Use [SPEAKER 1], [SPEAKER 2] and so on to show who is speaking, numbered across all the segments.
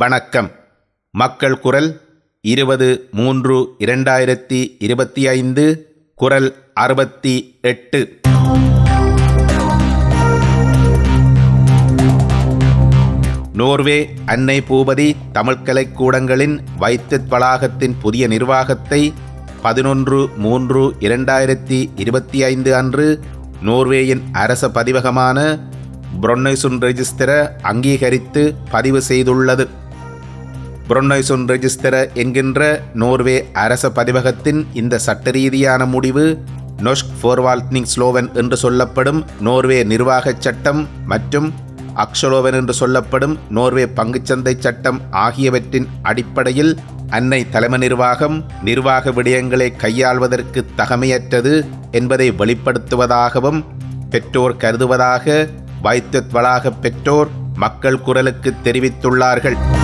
[SPEAKER 1] வணக்கம். மக்கள் குரல் இருபது மூன்று இரண்டாயிரத்தி இருபத்தி ஐந்து குரல் அறுபத்தி எட்டு. நோர்வே அன்னை பூபதி தமிழ்கலைக்கூடங்களின் கலைக்கூடங்களின் வளாகத்தின் புதிய நிர்வாகத்தை பதினொன்று மூன்று இரண்டாயிரத்தி இருபத்தி ஐந்து அன்று நோர்வேயின் அரச பதிவகமான புரொன்னைசுன் ரெஜிஸ்டர அங்கீகரித்து பதிவு செய்துள்ளது. புரொன்னைசுன் ரெஜிஸ்தர என்கின்ற நோர்வே அரச பதிவகத்தின் இந்த சட்டரீதியான முடிவு நொஷ்க் ஃபோர்வால்ட்னிங் ஸ்லோவன் என்று சொல்லப்படும் நோர்வே நிர்வாகச் சட்டம் மற்றும் அக்ஷலோவன் என்று சொல்லப்படும் நோர்வே பங்குச்சந்தை சட்டம் ஆகியவற்றின் அடிப்படையில் அன்னை தலைமை நிர்வாகம் நிர்வாக விடயங்களை கையாள்வதற்கு தகமையற்றது என்பதை வெளிப்படுத்துவதாகவும் பெற்றோர் கருதுவதாக வைத்தியத் வளாக பெற்றோர் மக்கள் குரலுக்கு தெரிவித்துள்ளார்கள்.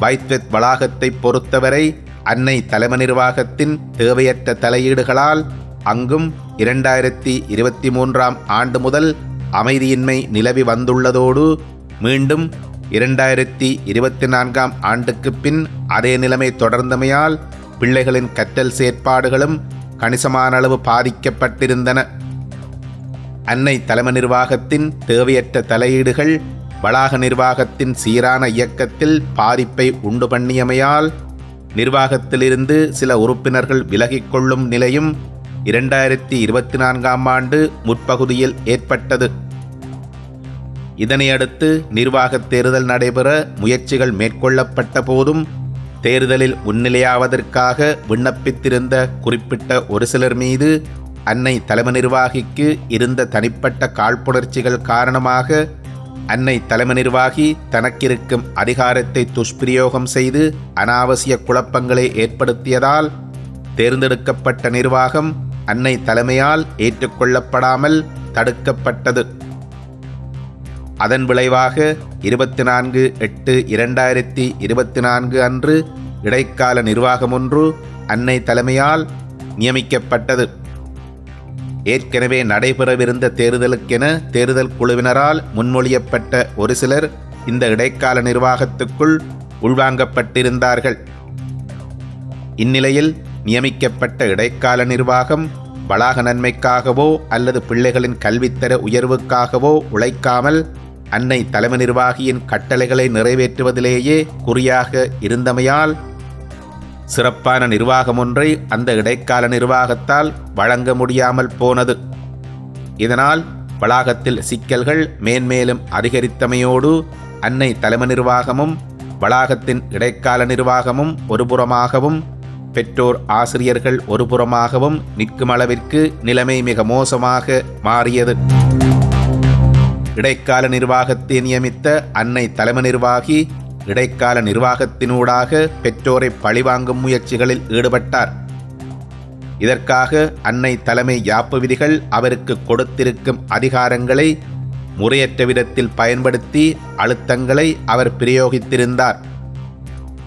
[SPEAKER 1] வைத்வெத் வளாகத்தை பொறுத்தவரை அன்னை தலைமை நிர்வாகத்தின் தேவையற்ற தலையீடுகளால் அங்கும் இரண்டாயிரத்தி இருபத்தி மூன்றாம் ஆண்டு முதல் அமைதியின்மை நிலவி வந்துள்ளதோடு மீண்டும் இரண்டாயிரத்தி இருபத்தி நான்காம் ஆண்டுக்கு பின் அதே நிலைமை தொடர்ந்தமையால் பிள்ளைகளின் கற்றல் செயற்பாடுகளும் கணிசமான அளவு பாதிக்கப்பட்டிருந்தன. அன்னை தலைமை நிர்வாகத்தின் தேவையற்ற தலையீடுகள் வளாக நிர்வாகத்தின் சீரான இயக்கத்தில் பாதிப்பை உண்டு பண்ணியமையால் நிர்வாகத்திலிருந்து சில உறுப்பினர்கள் விலகிக்கொள்ளும் நிலையும் இரண்டாயிரத்தி இருபத்தி நான்காம் ஆண்டு முற்பகுதியில் ஏற்பட்டது. இதனையடுத்து நிர்வாகத் தேர்தல் நடைபெற முயற்சிகள் மேற்கொள்ளப்பட்ட போதும் தேர்தலில் முன்னிலையாவதற்காக விண்ணப்பித்திருந்த குறிப்பிட்ட ஒரு சிலர் மீது அன்னை தலைமை நிர்வாகிக்கு இருந்த தனிப்பட்ட காழ்ப்புணர்ச்சிகள் காரணமாக அன்னை தலைமை நிர்வாகி தனக்கிருக்கும் அதிகாரத்தை துஷ்பிரயோகம் செய்து அனாவசிய குழப்பங்களை ஏற்படுத்தியதால் தேர்ந்தெடுக்கப்பட்ட நிர்வாகம் அன்னை தலைமையால் ஏற்றுக்கொள்ளப்படாமல் தடுக்கப்பட்டது. அதன் விளைவாக இருபத்தி நான்கு எட்டு இரண்டாயிரத்தி இருபத்தி நான்கு அன்று இடைக்கால நிர்வாகம் ஒன்று அன்னை தலைமையால் நியமிக்கப்பட்டது. ஏற்கனவே நடைபெறவிருந்த தேர்தலுக்கென தேர்தல் குழுவினரால் முன்மொழியப்பட்ட ஒரு சிலர் இந்த இடைக்கால நிர்வாகத்துக்குள் உள்வாங்கப்பட்டிருந்தார்கள். இந்நிலையில் நியமிக்கப்பட்ட இடைக்கால நிர்வாகம் வளாக நன்மைக்காகவோ அல்லது பிள்ளைகளின் கல்வித்தர உயர்வுக்காகவோ உழைக்காமல் அன்னை தலைமை நிர்வாகியின் கட்டளைகளை நிறைவேற்றுவதிலேயே குறியாக இருந்தமையால் சிறப்பான நிர்வாகம் ஒன்றை அந்த இடைக்கால நிர்வாகத்தால் வழங்க முடியாமல் போனது. இதனால் வளாகத்தில் சிக்கல்கள் மேன்மேலும் அதிகரித்தமையோடு அன்னை தலைமை நிர்வாகமும் வளாகத்தின் இடைக்கால நிர்வாகமும் ஒருபுறமாகவும் பெற்றோர் ஆசிரியர்கள் ஒருபுறமாகவும் நிற்கும் அளவிற்கு நிலைமை மிக மோசமாக மாறியது. இடைக்கால நிர்வாகத்தை நியமித்த அன்னை தலைமை நிர்வாகி இடைக்கால நிர்வாகத்தினூடாக பெற்றோரை பழிவாங்கும் முயற்சிகளில் ஈடுபட்டார். இதற்காக அன்னை தலைமை யாப்பு விதிகள் அவருக்கு கொடுத்திருக்கும் அதிகாரங்களை முறையற்ற விதத்தில் பயன்படுத்தி அழுத்தங்களை அவர் பிரயோகித்திருந்தார்.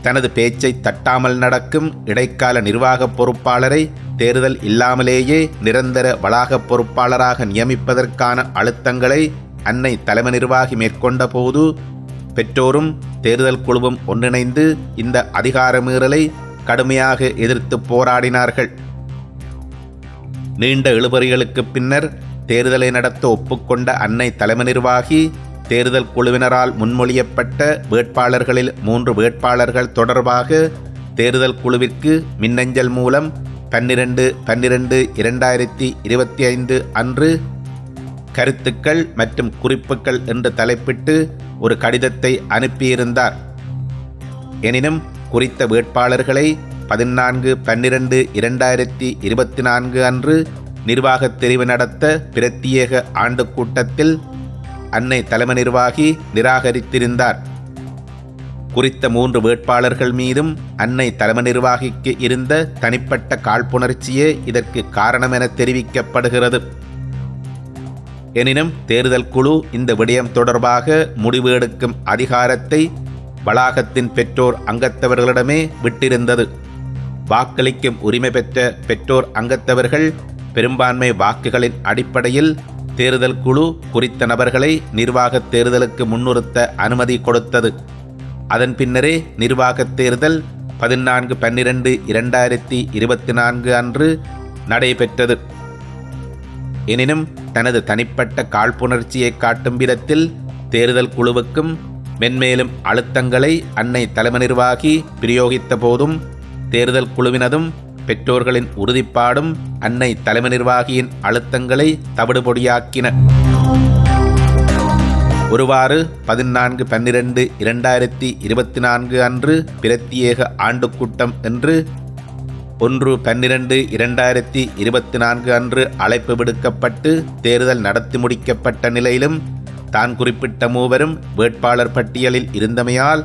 [SPEAKER 1] தனது பேச்சை தட்டாமல் நடக்கும் இடைக்கால நிர்வாக பொறுப்பாளரை தேர்தல் இல்லாமலேயே நிரந்தர வளாக பொறுப்பாளராக நியமிப்பதற்கான அழுத்தங்களை அன்னை தலைமை நிர்வாகி மேற்கொண்ட போது பெற்றோரும் தேர்தல் குழுவும் ஒன்றிணைந்து இந்த அதிகார மீறலை கடுமையாக எதிர்த்து போராடினார்கள். நீண்ட இழுபறிகளுக்கு பின்னர் தேர்தலை நடத்த ஒப்புக்கொண்ட அன்னை தலைமை நிர்வாகி தேர்தல் குழுவினரால் முன்மொழியப்பட்ட வேட்பாளர்களில் மூன்று வேட்பாளர்கள் தொடர்பாக தேர்தல் குழுவிற்கு மின்னஞ்சல் மூலம் பன்னிரண்டு பன்னிரண்டு இரண்டாயிரத்தி இருபத்தி ஐந்து அன்று கருத்துக்கள் மற்றும் குறிப்புகள் என்று தலைப்பிட்டு ஒரு கடிதத்தை அனுப்பியிருந்தார். எனினும் குறித்த வேட்பாளர்களை பதினான்கு பன்னிரண்டு இரண்டாயிரத்தி இருபத்தி நான்கு அன்று நிர்வாகத் தெரிவு நடத்த பிரத்யேக ஆண்டு கூட்டத்தில் அன்னை தலைமை நிர்வாகி நிராகரித்திருந்தார். குறித்த மூன்று வேட்பாளர்கள் மீதும் அன்னை தலைமை நிர்வாகிக்கு இருந்த தனிப்பட்ட காழ்ப்புணர்ச்சியே இதற்கு காரணம் என தெரிவிக்கப்படுகிறது. எனினும் தேர்தல் குழு இந்த விடயம் தொடர்பாக முடிவு எடுக்கும் அதிகாரத்தை வளாகத்தின் பெற்றோர் அங்கத்தவர்களிடமே விட்டிருந்தது. வாக்களிக்கும் உரிமை பெற்ற பெற்றோர் அங்கத்தவர்கள் பெரும்பான்மை வாக்குகளின் அடிப்படையில் தேர்தல் குழு குறித்த நபர்களை நிர்வாக தேர்தலுக்கு முன்னிறுத்த அனுமதி கொடுத்தது. அதன் பின்னரே நிர்வாகத் தேர்தல் பதினான்கு பன்னிரண்டு இரண்டாயிரத்தி இருபத்தி நான்கு அன்று நடைபெற்றது. எனினும் தனது தனிப்பட்ட காழ்ப்புணர்ச்சியை காட்டும் விதத்தில் தேர்தல் குழுவுக்கும் மென்மேலும் அழுத்தங்களை அன்னை தலைமை நிர்வாகி பிரயோகித்த போதும் தேர்தல் குழுவினதும் பெற்றோர்களின் உறுதிப்பாடும் அன்னை தலைமை நிர்வாகியின் அழுத்தங்களை தவிடுபொடியாக்கின. ஒருவாறு பதினான்கு பன்னிரண்டு இரண்டாயிரத்தி இருபத்தி நான்கு அன்று பிரத்யேக ஆண்டு கூட்டம் என்று ஒன்று பன்னிரண்டு இரண்டாயிரத்தி இருபத்தி நான்கு அன்று அழைப்பு விடுக்கப்பட்டு தேர்தல் நடத்தி முடிக்கப்பட்ட நிலையிலும் தான் குறிப்பிட்ட மூவரும் வேட்பாளர் பட்டியலில் இருந்தமையால்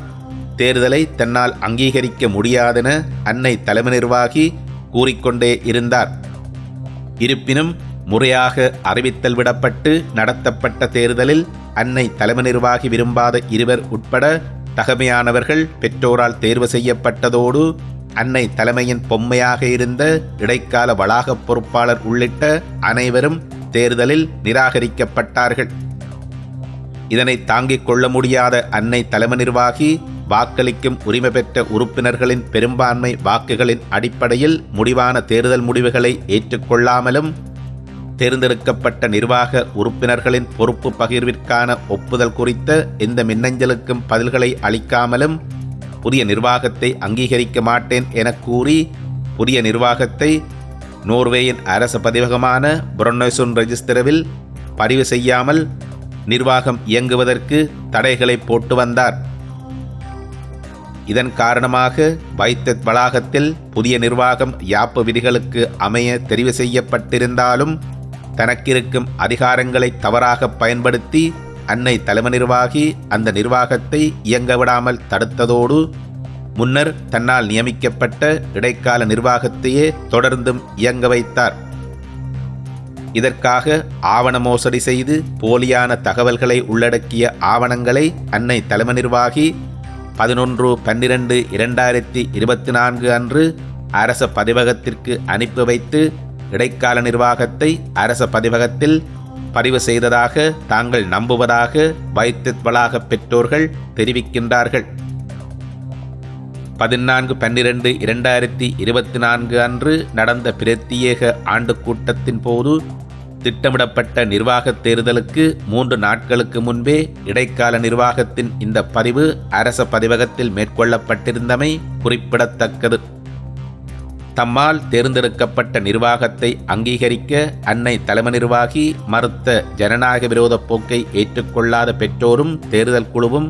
[SPEAKER 1] தேர்தலை தன்னால் அங்கீகரிக்க முடியாதென அன்னை தலைமை நிர்வாகி கூறிக்கொண்டே இருந்தார். இருப்பினும் முறையாக அறிவித்தல் விடப்பட்டு நடத்தப்பட்ட தேர்தலில் அன்னை தலைமை நிர்வாகி விரும்பாத இருவர் உட்பட தகமையானவர்கள் பெற்றோரால் தேர்வு செய்யப்பட்டதோடு அன்னை தலைமையின் பொம்மையாக இருந்த இடைக்கால வளாக பொறுப்பாளர் உள்ளிட்ட அனைவரும் தேர்தலில் நிராகரிக்கப்பட்டார்கள். இதனை தாங்கிக் கொள்ள முடியாத அன்னை தலைமை நிர்வாகி வாக்களிக்கும் உரிமை பெற்ற உறுப்பினர்களின் பெரும்பான்மை வாக்குகளின் அடிப்படையில் முடிவான தேர்தல் முடிவுகளை ஏற்றுக்கொள்ளாமலும் தேர்ந்தெடுக்கப்பட்ட நிர்வாக உறுப்பினர்களின் பொறுப்பு பகிர்விற்கான ஒப்புதல் குறித்த எந்த மின்னஞ்சலுக்கும் பதில்களை அளிக்காமலும் புதிய நிர்வாகத்தை அங்கீகரிக்க மாட்டேன் என கூறி புதிய நிர்வாகத்தை நோர்வேயின் அரச பதிவகமான புரொன்னோசுன் ரெஜிஸ்டரவில் பதிவு செய்யாமல் நிர்வாகம் இயங்குவதற்கு தடைகளை போட்டு வந்தார். இதன் காரணமாக வைத்த வளாகத்தில் புதிய நிர்வாகம் யாப்பு விதிகளுக்கு அமைய தெரிவு செய்யப்பட்டிருந்தாலும் தனக்கிருக்கும் அதிகாரங்களை தவறாக பயன்படுத்தி அன்னை தலைமை நிர்வாகி அந்த நிர்வாகத்தை இயங்க விடாமல் தடுத்ததோடு முன்னர் தன்னால் நியமிக்கப்பட்ட இடைக்கால நிர்வாகத்தையே தொடர்ந்தும் இயங்க வைத்தார். இதற்காக ஆவண மோசடி செய்து போலியான தகவல்களை உள்ளடக்கிய ஆவணங்களை அன்னை தலைமை நிர்வாகி பதினொன்று பன்னிரண்டு இரண்டாயிரத்தி இருபத்தி நான்கு அன்று அரச பதிவகத்திற்கு அனுப்பி வைத்து இடைக்கால நிர்வாகத்தை அரச பதிவகத்தில் பதிவு செய்ததாக தாங்கள் நம்புவதாக வைத்திய வளாக பெற்றோர்கள் தெரிவிக்கின்றார்கள். பதினான்கு பன்னிரண்டு இரண்டாயிரத்தி இருபத்தி நான்கு அன்று நடந்த பிரத்யேக ஆண்டு கூட்டத்தின் போது திட்டமிடப்பட்ட நிர்வாகத் தேர்தலுக்கு மூன்று நாட்களுக்கு முன்பே இடைக்கால நிர்வாகத்தின் இந்த பதிவு அரச பதிவகத்தில் மேற்கொள்ளப்பட்டிருந்தமை குறிப்பிடத்தக்கது. தம்மால் தேர்ந்தெடுக்கப்பட்ட நிர்வாகத்தை அங்கீகரிக்க அன்னை தலைமை நிர்வாகி மறுத்த ஜனநாயக விரோத போக்கை ஏற்றுக்கொள்ளாத பெற்றோரும் தேர்தல் குழுவும்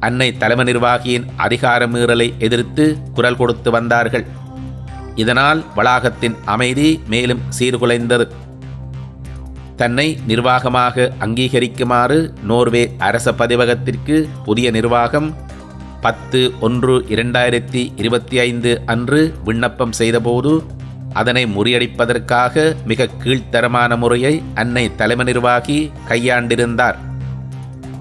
[SPEAKER 1] அன்னை தலைமை நிர்வாகியின் அதிகார மீறலை எதிர்த்து குரல் கொடுத்து வந்தார்கள். இதனால் வளாகத்தின் அமைதி மேலும் சீர்குலைந்தது. தன்னை நிர்வாகமாக அங்கீகரிக்குமாறு நோர்வே அரச பதிவகத்திற்கு புதிய நிர்வாகம் பத்து ஒன்று இரண்டாயிரத்தி இருபத்தி ஐந்து அன்று விண்ணப்பம் செய்தபோது அதனை முறியடிப்பதற்காக மிக கீழ்த்தரமான முறையை அன்னை தலைமை நிர்வாகி கையாண்டிருந்தார்.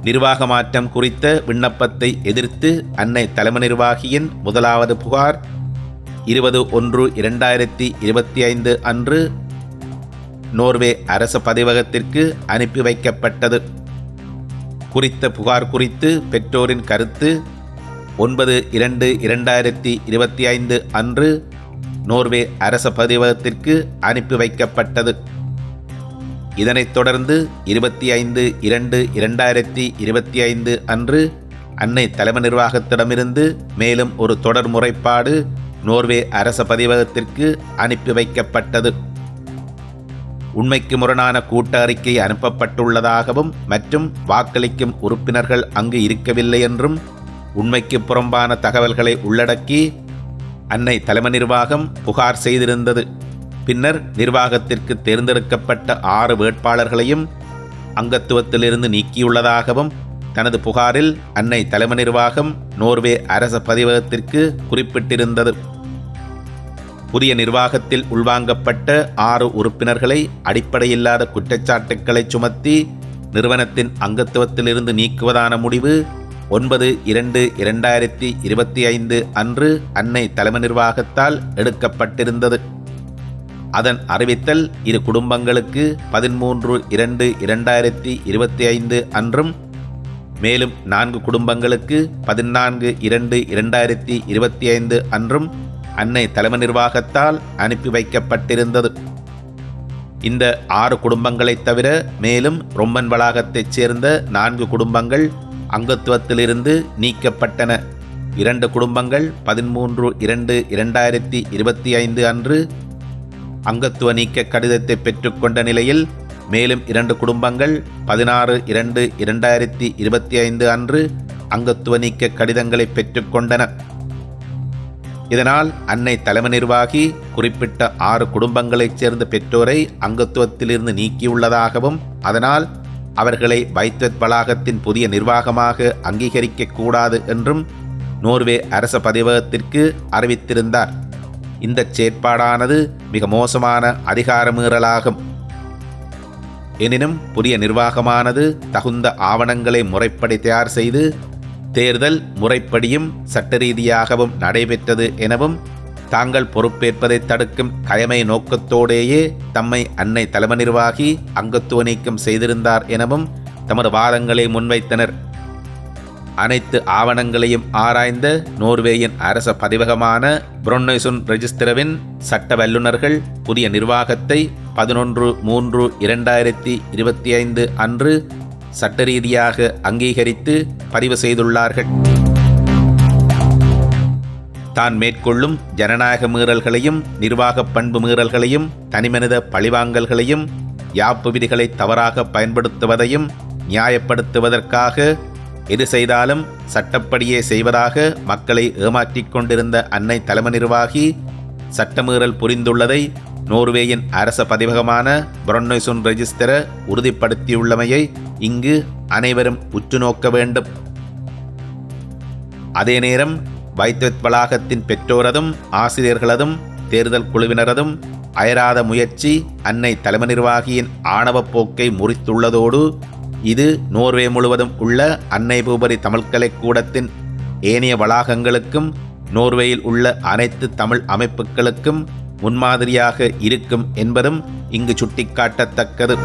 [SPEAKER 1] நிர்வாக மாற்றம் குறித்த விண்ணப்பத்தை எதிர்த்து அன்னை தலைமை நிர்வாகியின் முதலாவது புகார் இருபது ஒன்று இரண்டாயிரத்தி இருபத்தி ஐந்து அன்று நோர்வே அரச பதிவகத்திற்கு அனுப்பி வைக்கப்பட்டது. குறித்த புகார் குறித்து பெற்றோரின் கருத்து ஒன்பது இரண்டு இரண்டாயிரத்தி இருபத்தி ஐந்து அன்று நோர்வே அரச பதிவகத்திற்கு அனுப்பி வைக்கப்பட்டது. இதனைத் தொடர்ந்து இருபத்தி ஐந்து இரண்டு இரண்டாயிரத்தி இருபத்தி ஐந்து அன்று அன்னை தலைமை நிர்வாகத்திடமிருந்து மேலும் ஒரு தொடர் முறைப்பாடு நோர்வே அரச பதிவகத்திற்கு அனுப்பி வைக்கப்பட்டது. உண்மைக்கு முரணான கூட்ட அறிக்கை அனுப்பப்பட்டுள்ளதாகவும் மற்றும் வாக்களிக்கும் உறுப்பினர்கள் அங்கு இருக்கவில்லை என்றும் உண்மைக்கு புறம்பான தகவல்களை உள்ளடக்கி அன்னை தலைமை நிர்வாகம் புகார் செய்திருந்தது. பின்னர் நிர்வாகத்திற்கு தேர்ந்தெடுக்கப்பட்ட ஆறு வேட்பாளர்களையும் அங்கத்துவத்திலிருந்து நீக்கியுள்ளதாகவும் தனது புகாரில் அன்னை தலைமை நிர்வாகம் நோர்வே அரச பதிவகத்திற்கு குறிப்பிட்டிருந்தது. புதிய நிர்வாகத்தில் உள்வாங்கப்பட்ட ஆறு உறுப்பினர்களை அடிப்படையில்லாத குற்றச்சாட்டுக்களை சுமத்தி நிறுவனத்தின் அங்கத்துவத்திலிருந்து நீக்குவதான முடிவு ஒன்பது இரண்டு இரண்டாயிரத்தி இருபத்தி ஐந்து அன்று அன்னை தலைமை நிர்வாகத்தால் எடுக்கப்பட்டிருந்தது. அதன் அறிவித்தல் இரு குடும்பங்களுக்கு பதிமூன்று இரண்டு இரண்டாயிரத்தி இருபத்தி ஐந்து அன்றும் மேலும் நான்கு குடும்பங்களுக்கு பதினான்கு இரண்டு இரண்டாயிரத்தி இருபத்தி ஐந்து அன்றும் அன்னை தலைமை நிர்வாகத்தால் அனுப்பி வைக்கப்பட்டிருந்தது. இந்த ஆறு குடும்பங்களைத் தவிர மேலும் ரொம்பன் வளாகத்தைச் சேர்ந்த நான்கு குடும்பங்கள் அங்கத்துவத்திலிருந்து நீக்கப்பட்டன. இரண்டு குடும்பங்கள் பதிமூன்று இரண்டு இரண்டாயிரத்தி இருபத்தி ஐந்து அன்று அங்கத்துவ நீக்க கடிதத்தை பெற்றுக்கொண்ட நிலையில் மேலும் இரண்டு குடும்பங்கள் பதினாறு இரண்டு இரண்டாயிரத்தி இருபத்தி ஐந்து அன்று அங்கத்துவ நீக்க கடிதங்களை பெற்றுக்கொண்டன. இதனால் அன்னை தலைமை நிர்வாகி குறிப்பிட்ட ஆறு குடும்பங்களைச் சேர்ந்த பெற்றோரை அங்கத்துவத்திலிருந்து நீக்கியுள்ளதாகவும் அதனால் அவர்களை வைத்வத் வளாகத்தின் புதிய நிர்வாகமாக அங்கீகரிக்க கூடாது என்றும் நோர்வே அரச பதிவகத்திற்கு அறிவித்திருந்தார். இந்த செயற்பாடானது மிக மோசமான அதிகாரமீறலாகும். எனினும் புதிய நிர்வாகமானது தகுந்த ஆவணங்களை முறைப்படி தயார் செய்து தேர்தல் முறைப்படியும் சட்ட ரீதியாகவும் நடைபெற்றது எனவும் தாங்கள் பொறுப்பேற்பதை தடுக்கும் கயமை நோக்கத்தோடேயே தம்மை அன்னை தலைமை நிர்வாகி அங்கத்துவ நீக்கம் செய்திருந்தார் எனவும் தமது வாதங்களை முன்வைத்தனர். அனைத்து ஆவணங்களையும் ஆராய்ந்த நோர்வேயின் அரச பதிவகமான புரொன்னைசுன் ரெஜிஸ்திரவின் சட்ட வல்லுநர்கள் புதிய நிர்வாகத்தை பதினொன்று மூன்று இரண்டாயிரத்தி இருபத்தி ஐந்து அன்று சட்டரீதியாக அங்கீகரித்து பதிவு செய்துள்ளார்கள். தான் மேற்கொள்ளும் ஜனநாயக மீறல்களையும் நிர்வாக பண்பு மீறல்களையும் தனிமனித பழிவாங்கல்களையும் யாப்பு விதிகளை தவறாக பயன்படுத்துவதையும் நியாயப்படுத்துவதற்காக எது செய்தாலும் சட்டப்படியே செய்வதாக மக்களை ஏமாற்றிக் கொண்டிருந்த அன்னை தலைமை நிர்வாகி சட்டமீறல் புரிந்துள்ளதை நோர்வேயின் அரச பதிவகமான புரொன்னொய்சுன் ரெஜிஸ்டர உறுதிப்படுத்தியுள்ளமையை இங்கு அனைவரும் உற்று நோக்க வேண்டும். அதே நேரம் வைத்வத் வளாகத்தின் பெற்றோரதும் ஆசிரியர்களதும் தேர்தல் குழுவினரதும் அயராத முயற்சி அன்னை தலைமை நிர்வாகியின் ஆணவப் போக்கை முறித்துள்ளதோடு இது நோர்வே முழுவதும் உள்ள அன்னை பூபரி தமிழ்கலைக்கூடத்தின் ஏனைய வளாகங்களுக்கும் நோர்வேயில் உள்ள அனைத்து தமிழ் அமைப்புகளுக்கும் முன்மாதிரியாக இருக்கும் என்பதும் இங்கு சுட்டிக்காட்டத்தக்கது.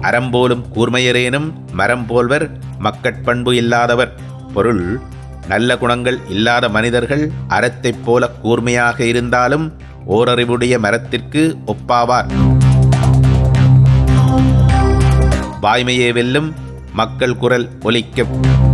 [SPEAKER 1] அறம்போலும் கூர்மையரேனும் மரம் போல்வர் மக்கட்பண்பு இல்லாதவர். பொருள் நல்ல குணங்கள் இல்லாத மனிதர்கள் அறத்தைப் போல கூர்மையாக இருந்தாலும் ஓரறிவுடைய மரத்திற்கு ஒப்பாவார். வாய்மையே வெல்லும் மக்கள் குரல் ஒலிக்கும்.